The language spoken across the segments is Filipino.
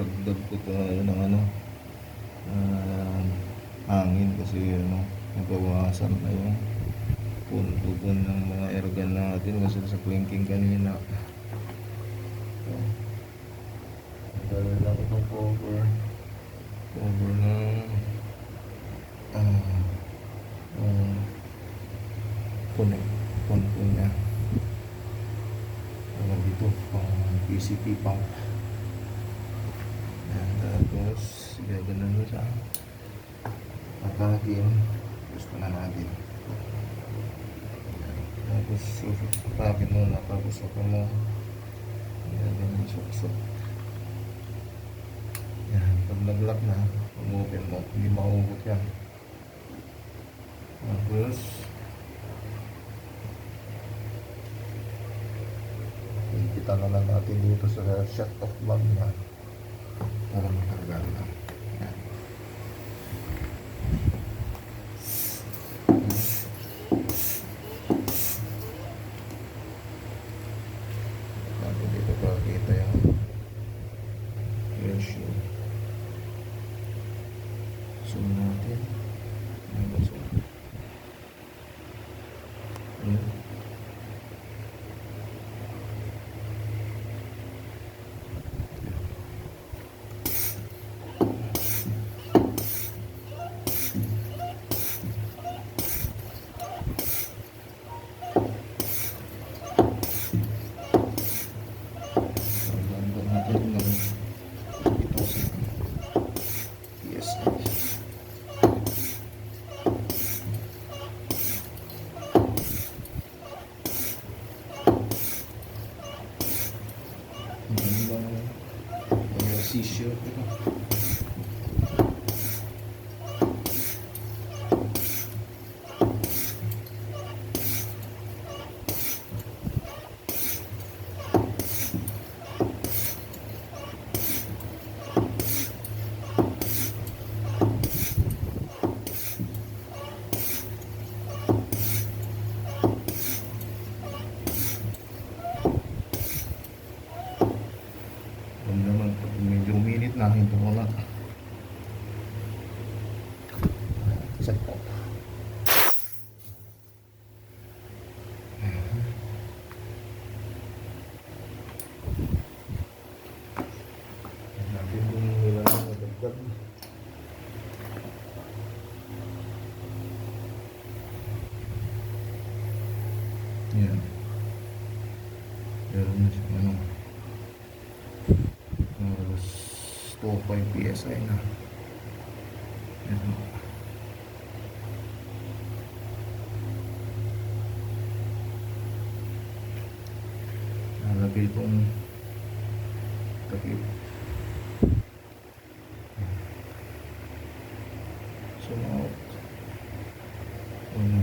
dagdag ko tayo ng ano ah, hangin kasi ano nabawasan na yung puntugan ng mga airgun natin kasi sa clinking kanina. So, dala lang itong cover. Cover ng ah uh, connect punto niya tawag dito pang PCP pump Yan, tapos gaganan mo sa. Atakin gusto na natin Yan, tapos atakin mo na tapos ako mo gaganan suksok yan pag nag-lock na pag-open mo hindi maugot yan tapos kita na lang natin dito sa shut off valve niya para makargaan na yan Bago dito pakita yung ratio zoom natin zoom? Ayan. Ganda natin ng 8,000 PSI. Ganda ng C-shirt uminit na, hinto ko na. Set po. Natin kung ilan ang madagdag. Yan. Meron na siya, ano, halos 2.5 PSI na. Yan. Nalagay kong takip. Zoom out. Ano.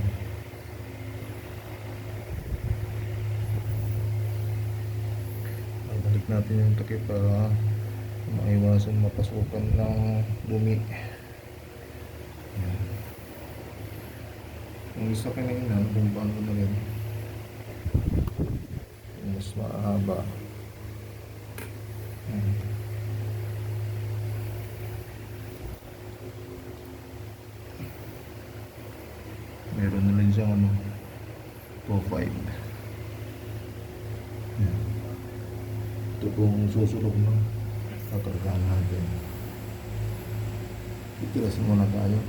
Balik natin yung takip para maiwasan mapasukan ng dumi. Yan. Yung isa kanina, nabumbaan ko na rin. Mas mahaba. Meron na rin siyang ano, 2.5. Yan. Ito pong susunod na kakargaan natin. Itirasin muna tayo.